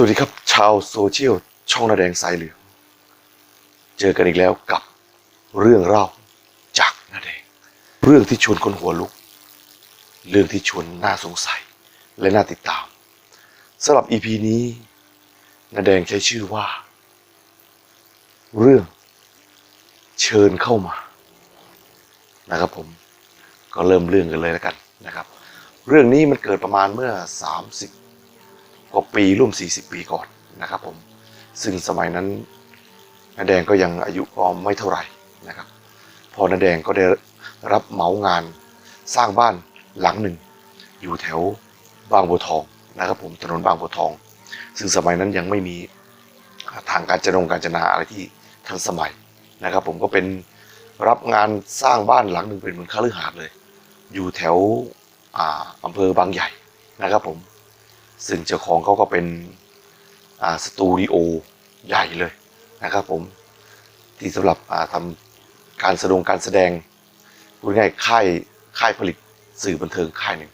สวัสดีครับ ชาวโซเชียล ช่องนาแดงสายเหลือง เจอกันอีกแล้วกับเรื่องเล่าจากนาแดง เรื่องที่ชวนคนหัวลุก เรื่องที่ชวนน่าสงสัยและน่าติดตามสำหรับ EP นี้นาแดงใช้ชื่อว่า เรื่อง เชิญเข้ามา นะครับผมก็เริ่มเรื่องกันเลยแล้วกันนะครับ เรื่องนี้มันเกิดประมาณเมื่อ 30 กว่าปีร่วม 40 ปีก่อนนะครับผมซึ่งสมัยนั้นนาแดงก็ยังอายุก็ไม่เท่าไหร่นะครับ พอนาแดงก็ได้รับเหมางานสร้างบ้านหลังหนึ่ง อยู่แถวบางบัวทองนะครับผมถนนบางบัวทอง ซึ่งสมัยนั้นยังไม่มีทางการจนงการจนาอะไรที่ทันสมัยนะครับ ผมก็เป็นรับงานสร้างบ้านหลังหนึ่งเป็นเหมือนคฤหาสน์เลย อยู่แถวออำเภอบางใหญ่นะครับผม ซึ่งเจ้าของเขาก็เป็นสตูดิโอใหญ่เลยนะครับผมที่สำหรับทำการแสดงการแสดงพูดง่ายค่ายค่ายผลิตสื่อบันเทิงค่ายหนึ่ง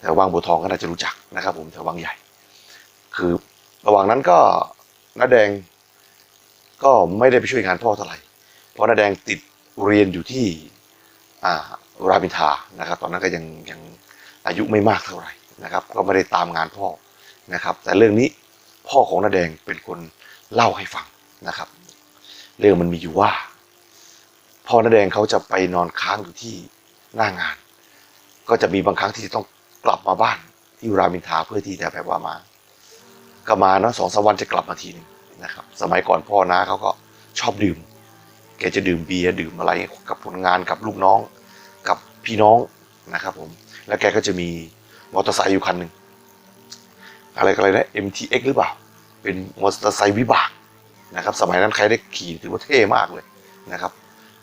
แถวบางบัวทองก็น่าจะรู้จักนะครับผมแถวบางใหญ่ คือระหว่างนั้นก็น้าแดงก็ไม่ได้ไปช่วยงานพ่อเท่าไหร่เพราะน้าแดงติดเรียนอยู่ที่รามินทานะครับ ตอนนั้นก็ยังยังอายุไม่มากเท่าไหร่ นะครับ ก็ไม่ได้ตามงานพ่อนะครับ แต่เรื่องนี้พ่อของน้าแดงเป็นคนเล่าให้ฟังนะครับ เรื่องมันมีอยู่ว่า พ่อน้าแดงเขาจะไปนอนค้างอยู่ที่หน้างาน ก็จะมีบางครั้งที่จะต้องกลับมาบ้านที่รามินทาเพื่อที่จะแบบว่ามาก็มาเนาะสองสามวันจะกลับมาทีหนึงนะครับ สมัยก่อนพ่อน้าเขาก็ชอบดื่ม แกจะดื่มเบียร์ดื่มอะไรกับผลงานกับลูกน้อง กับพี่น้องนะครับผม แล้วแกก็จะมี มอเตอร์ไซค์อยู่คันหนึ่งอะไรกันอะไรนะ MTX หรือเปล่า เป็นมอเตอร์ไซค์วิบากนะครับ สมัยนั้นใครได้ขี่ถือว่าเท่มากเลยนะครับ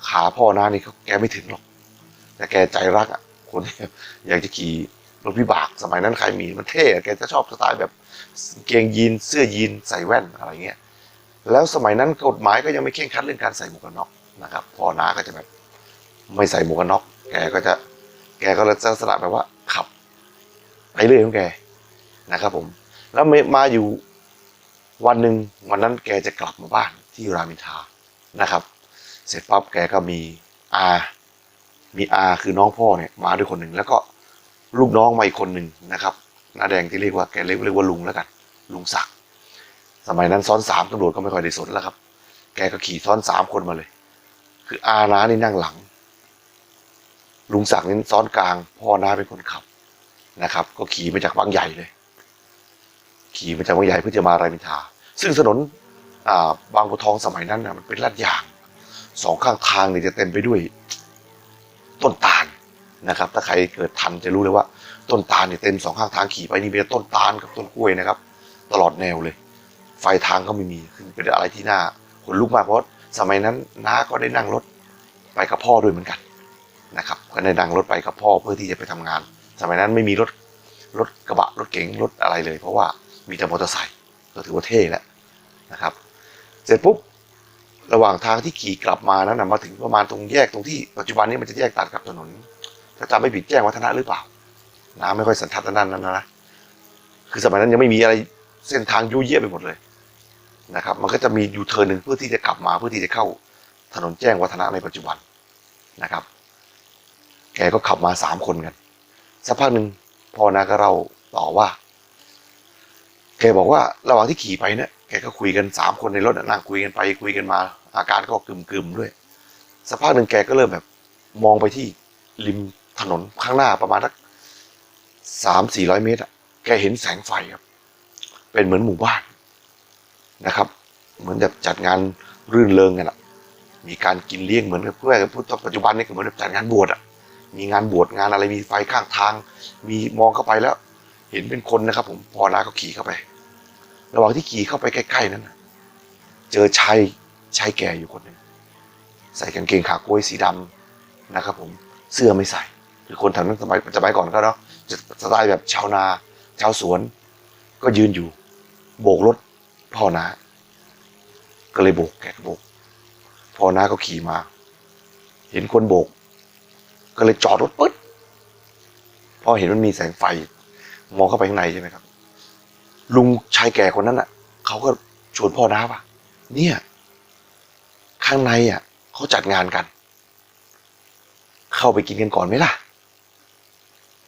ขาพ่อน้านี่เขาแกไม่ถึงหรอก แต่แกใจรักอะ คนอยากจะขี่รถวิบาก สมัยนั้นใครมีมันเท่แกจะชอบสไตล์แบบกางเกงยีนเสื้อยีนใส่แว่นอะไรเงี้ย แล้วสมัยนั้นกฎหมายก็ยังไม่เคร่งครัดเรื่องการใส่หมวกกันน็อกนะครับ พ่อน้าก็จะแบบไม่ใส่หมวกกันน็อก แกก็จะ แกก็จะลักษณะแบบว่า ไปเรื่อยของแกนะครับผม แล้วมาอยู่วันหนึ่งวันนั้นแกจะกลับมาบ้านที่รามินทานะครับ เสร็จปั๊บแกก็มีอามีอาคือน้องพ่อเนี่ยมาด้วยคนหนึ่งแล้วก็ลูกน้องมาอีกคนหนึ่งนะครับหน้าแดงที่เรียกว่าแกเรียกเรียกว่าลุงแล้วกัน ลุงศักดิ์สมัยนั้นซ้อนสามตำรวจก็ไม่ค่อยได้สนแล้วครับ แกก็ขี่ซ้อนสามคนมาเลย คืออาน้านี่นั่งหลัง ลุงศักดิ์นี่ซ้อนกลาง พ่อน้าเป็นคนขับ นะครับ ก็ขี่มาจากบางใหญ่เลย ขี่มาจากบางใหญ่เพื่อจะมารามอินทา ซึ่งถนนาบางบัวทองสมัยนั้นนะมันเป็นลาดยางสองข้างทางเนี่ยจะเต็มไปด้วยต้นตาลนะครับ ถ้าใครเกิดทันจะรู้เลยว่า ต้นตาลเนี่ยเต็มสองข้างทางขี่ไปนี่มีแต่ต้นตาลกับต้นกล้วยนะครับ ตลอดแนวเลย ไฟทางก็ไม่มีคือเป็นอะไรที่น่าขนลุกมากเพราะสมัยนั้นน้าก็ได้นั่งรถไปกับพ่อด้วยเหมือนกันนะครับ ก็ได้นั่งรถไปกับพ่อเพื่อที่จะไปทำงาน สมัยนั้นไม่มีรถรถกระบะรถเก๋งรถอะไรเลย เพราะว่ามีแต่มอเตอร์ไซค์ก็ถือว่าเท่แล้วนะครับ เสร็จปุ๊บระหว่างทางที่ขี่กลับมานั้นนะมาถึงประมาณตรงแยกตรงที่ปัจจุบันนี้มันจะแยกตัดกับถนนถ้าจำไม่ผิดแจ้งวัฒนะหรือเปล่าน้ำไม่ค่อยสันทัดด้านนั้นนะคือสมัยนั้นยังไม่มีอะไรเส้นทางยุ่ยเยี่ยไปหมดเลยนะครับ มันก็จะมียูเทิร์นหนึ่งเพื่อที่จะกลับมาเพื่อที่จะเข้าถนนแจ้งวัฒนะในปัจจุบันนะครับ แกก็ขับมาสามคนกัน สักพักหนึ่งพ่อนาก็เล่าต่อว่า แกบอกว่าระหว่างที่ขี่ไปเนี่ยแกก็คุยกันสามคนในรถนั่งคุยกันไปคุยกันมา อาการก็กึมๆด้วยสักพักหนึ่งแกก็เริ่มแบบ มองไปที่ริมถนนข้างหน้าประมาณสักสามสี่ร้อยเมตรอะแกเห็นแสงไฟครับ เป็นเหมือนหมู่บ้านนะครับ เหมือนแบบจัดงานรื่นเริงกันอะมีการกินเลี้ยงเหมือนกับเพื่อนพูดปัจจุบันนี่ก็เหมือนแบบจัดงานบวชอะ มีงานบวชงานอะไรมีไฟข้างทาง มีมองเข้าไปแล้ว เห็นเป็นคนนะครับ ผมพอน้าก็ขี่เข้าไป ระหว่างที่ขี่เข้าไปใกล้ๆนั้นเจอชายชายแก่อยู่คนหนึ่งใส่กางเกงขาโก้ยสีดำนะครับ ผมเสื้อไม่ใส่คือคนแถวนั้นสมัยสมัยก่อนก็เนาะจะสไตล์แบบชาวนา ชาวสวน ก็ยืนอยู่ โบกรถพ่อนา ก็เลยโบกแกก็โบกพ่อนาก็ขี่มา เห็นคนโบก ก็เลยจอดรถปึ๊ดพอเห็นมันมีแสงไฟ มองเข้าไปข้างในใช่ไหมครับ ลุงชายแก่คนนั้นอะเขาก็ชวนพ่อน้าว่าเนี่ย ข้างในอะเขาจัดงานกัน เข้าไปกินกันก่อนไหมล่ะ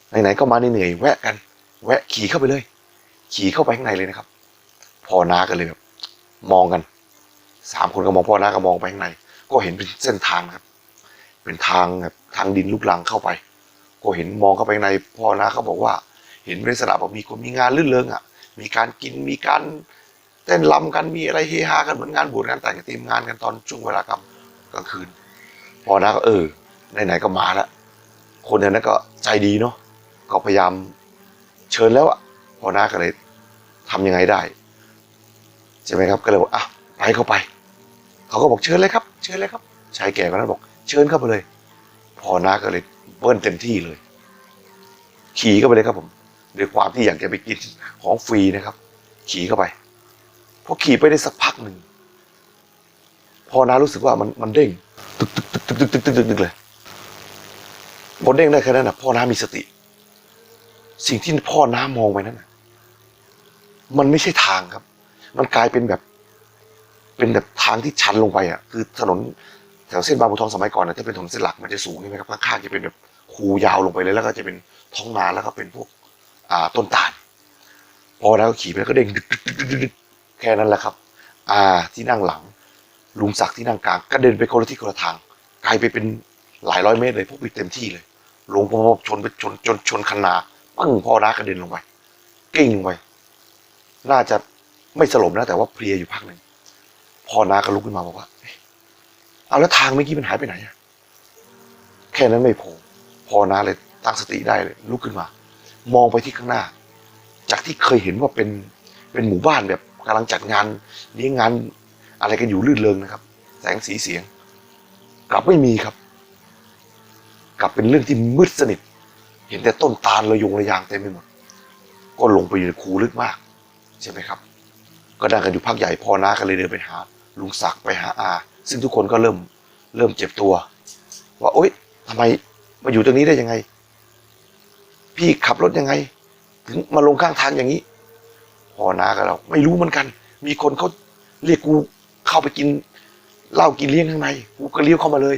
ไหนๆก็มาเหนื่อยแวะกัน แวะขี่เข้าไปเลย ขี่เข้าไปข้างในเลยนะครับ พ่อน้ากันเลยแบบมองกันสามคนก็มองพ่อน้าก็มองไปข้างใน ก็เห็นเป็นเส้นทางนะครับ เป็นทางแบบทางดินลูกลังเข้าไป ก็เห็นมองเข้าไปในพ่อน้าเขาบอกว่า เห็นเป็นลักษณะแบบมีคนมีงานลื่นเริงอะ มีการกินมีการเต้นรำกันมีอะไรเฮฮากันเหมือนงานบวชงานแต่งทีมงานกันตอนช่วงเวลากลางกลางคืนพ่อน้าก็เออไหนๆก็มาแล้วคนในนั้นก็ใจดีเนาะก็พยายามเชิญแล้วอะพ่อน้าก็เลยทำยังไงได้ใช่ไหมครับก็เลยบอกอะไปเข้าไป เขาก็บอกเชิญเลยครับ เชิญเลยครับชายแก่คนนั้นบอก เชิญเข้าไปเลยพ่อน้าก็เลยเบิ้ลเต็มที่เลย ขี่เข้าไปเลยครับผมด้วยความที่อยากจะไปกินของฟรีนะครับ ขี่เข้าไปพอขี่ไปได้สักพักหนึ่งพ่อน้ารู้สึกว่ามันมันเด้งตึกตึกตึกตึกตึกตึกตึกตึกตึกเลยพอเด้งได้แค่นั้นนะพ่อน้ามีสติ สิ่งที่พ่อน้ามองไปนั้นนะมันไม่ใช่ทางครับ มันกลายเป็นแบบ เป็นแบบทางที่ชันลงไปอะ คือถนน ถวเส้นบางบัวทองสมัยก่อนนะถ้าเป็นถนนเส้นหลักมันจะสูงใช่ไหมครับข้างๆจะเป็นแบบคูยาวลงไปเลยแล้วก็จะเป็นท้องนาแล้วก็เป็นพวกอ่าต้นตาลพอแล้วขี่ไปก็เด้งแค่นั้นแหละครับ อ่าที่นั่งหลัง ลุงศักดิ์ที่นั่งกลางก็เดินไปคนละที่คนละทางไกลไปเป็นหลายร้อยเมตรเลยพวกไปเต็มที่เลยลงพบชนไปชนจนชนคันนาปึ้งพ่อน้ากระเด็นลงไปกิ้งลงไปน่าจะไม่สลบนะแต่ว่าเพลียอยู่พักหนึ่งพ่อนาก็ลุกขึ้นมาบอกว่า เอาแล้วทางเมื่อกี้มันหายไปไหนอะแค่นั้นไม่พอพ่อน้าเลยตั้งสติได้เลยลุกขึ้นมา มองไปที่ข้างหน้า จากที่เคยเห็นว่าเป็นเป็นหมู่บ้านแบบกำลังจัดงานเลี้ยงงานอะไรกันอยู่ลื่นเริงนะครับ แสงสีเสียง กลับไม่มีครับ กลับเป็นเรื่องที่มืดสนิท เห็นแต่ต้นตาลระยงระยางเต็มไปหมด ก็ลงไปอยู่ในคูลึกมาก ใช่ไหมครับ ก็นั่งกันอยู่พักใหญ่พ่อน้าก็เลยเดินไปหา ลุงศักดิ์ไปหาอา ซึ่งทุกคนก็เริ่มเริ่มเจ็บตัว ว่าโอ๊ยทำไมมาอยู่ตรงนี้ได้ยังไง พี่ขับรถยังไง ถึงมาลงข้างทางอย่างนี้พ่อนาก็เรา ไม่รู้เหมือนกัน มีคนเขาเรียกกูเข้าไปกินเหล้ากินเลี้ยงข้างในกูก็เลี้ยวเข้ามาเลย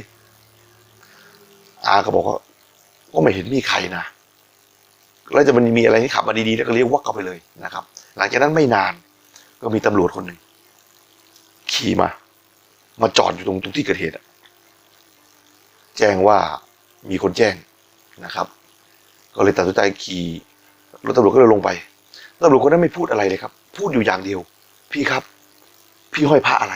อาก็บอกว่าก็ไม่เห็นมีใครนะแล้วจะมันมีอะไรที่ขับมาดีๆแล้วก็เลี้ยววักเข้าไปเลยนะครับ หลังจากนั้นไม่นานก็มีตำรวจคนหนึ่งขี่มา มาจอดอยู่ตรงตรงที่เกิดเหตุอะแจ้งว่ามีคนแจ้งนะครับ ก็เลยตัดสินใจขี่รถตำรวจก็เลยลงไปตำรวจคนนั้นไม่พูดอะไรเลยครับ พูดอยู่อย่างเดียว พี่ครับ พี่ห้อยพระอะไร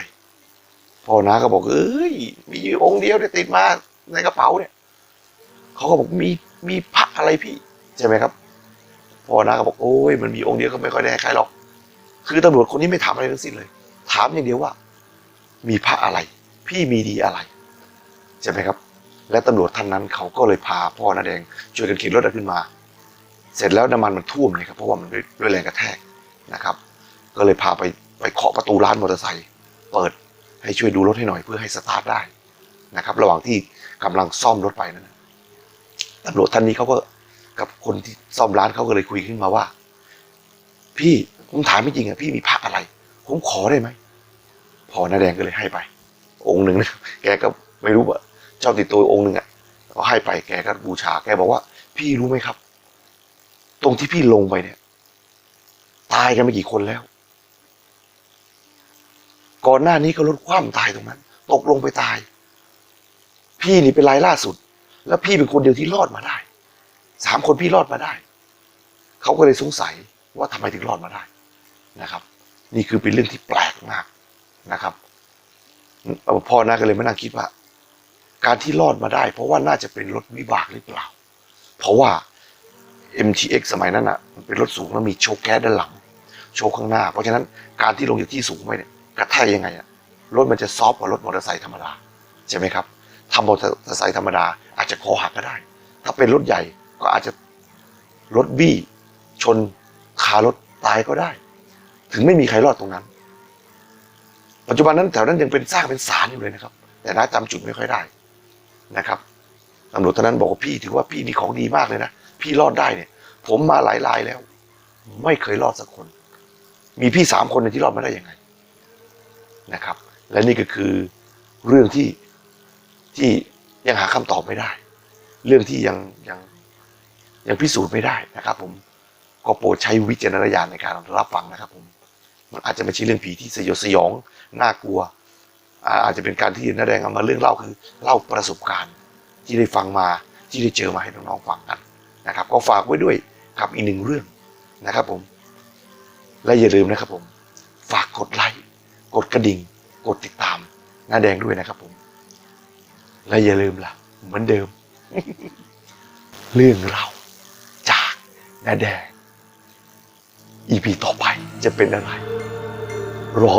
พ่อนาก็บอกเอ้ย มีอยู่องค์เดียวเนี่ยติดมาในกระเป๋าเนี่ยเขาก็บอกมีมีพระอะไรพี่ใช่ไหมครับพ่อนาก็บอกโอ้ยมันมีองค์เดียวก็ไม่ค่อยแน่ใครหรอก คือตำรวจคนนี้ไม่ถามอะไรทั้งสิ้นเลย ถามอย่างเดียวว่า มีพระอะไร พี่มีดีอะไรใช่ไหมครับ และตำรวจท่านนั้นเขาก็เลยพาพ่อนาแดงช่วยกันเข็นรถขึ้นมา เสร็จแล้วน้ำมันมันท่วมเลยครับเพราะว่ามันด้วยแรงกระแทกนะครับ ก็เลยพาไปไปเคาะประตูร้านมอเตอร์ไซค์เปิดให้ช่วยดูรถให้หน่อยเพื่อให้สตาร์ทได้นะครับ ระหว่างที่กำลังซ่อมรถไปนั้นตำรวจท่านนี้เขาก็กับคนที่ซ่อมร้านเขาก็เลยคุยขึ้นมาว่า พี่ผมถามไม่จริงอะพี่มีพระอะไร ผมขอได้ไหม พอน้าแดงก็เลยให้ไป องค์หนึ่งนะแกก็ไม่รู้ว่าเจ้าติดตัวองค์หนึ่งอะก็ให้ไปแกก็บูชาแกบอกว่า พี่รู้ไหมครับ ตรงที่พี่ลงไปเนี่ย ตายกันไปกี่คนแล้ว ก่อนหน้านี้ก็รถคว่ำตายตรงนั้น ตกลงไปตาย พี่นี่เป็นรายล่าสุด แล้วพี่เป็นคนเดียวที่รอดมาได้สามคนพี่รอดมาได้ เขาก็เลยสงสัยว่าทำไมถึงรอดมาได้นะครับ นี่คือเป็นเรื่องที่แปลกมาก นะครับพ่อน้าก็เลยมานั่งคิดว่า การที่รอดมาได้ เพราะว่าน่าจะเป็นรถวิบากหรือเปล่า เพราะว่า MTX สมัยนั้นอะมันเป็นรถสูงแล้วมีโชว์แก๊สด้านหลัง โชว์ข้างหน้า เพราะฉะนั้นการที่ลงจากที่สูงไปเนี่ยกระแทกยังไงอะรถมันจะซอฟกว่ารถมอเตอร์ไซค์ธรรมดาใช่ไหมครับทำมอเตอร์ไซค์ธรรมดาอาจจะคอหักก็ได้ ถ้าเป็นรถใหญ่ก็อาจจะรถบี้ชนคารถตายก็ได้ ถึงไม่มีใครรอดตรงนั้น ปัจจุบันนั้นแถวนั้นยังเป็นสร้างเป็นศาลอยู่เลยนะครับ แต่น้าจำจุดไม่ค่อยได้นะครับตำรวจท่านนั้นบอกว่าพี่ถือว่าพี่นี่ของดีมากเลยนะพี่รอดได้เนี่ย ผมมาหลายรายแล้ว ไม่เคยรอดสักคน มีพี่สามคนเนี่ยที่รอดมาได้ยังไงนะครับ และนี่ก็คือเรื่องที่ที่ยังหาคำตอบไม่ได้ เรื่องที่ยังยังยังพิสูจน์ไม่ได้นะครับ ผมก็โปรดใช้วิจารณญาณในการรับฟังนะครับผม มันอาจจะไม่ใช่เรื่องผีที่สยดสยองน่ากลัว อาจจะเป็นการที่นักแสดงเอามาเรื่องเล่าคือเล่าประสบการณ์ที่ได้ฟังมาที่ได้เจอมาให้น้องๆฟังกันนะครับ ก็ฝากไว้ด้วยกับอีกหนึ่งเรื่องนะครับผม และอย่าลืมนะครับผม ฝากกดไลค์กดกระดิ่ง กดติดตามหน้าแดงด้วยนะครับผม และอย่าลืมล่ะ เหมือนเดิม เรื่องเราวจากหน้าแดงอีพีต่อไปจะเป็นอะไร รอ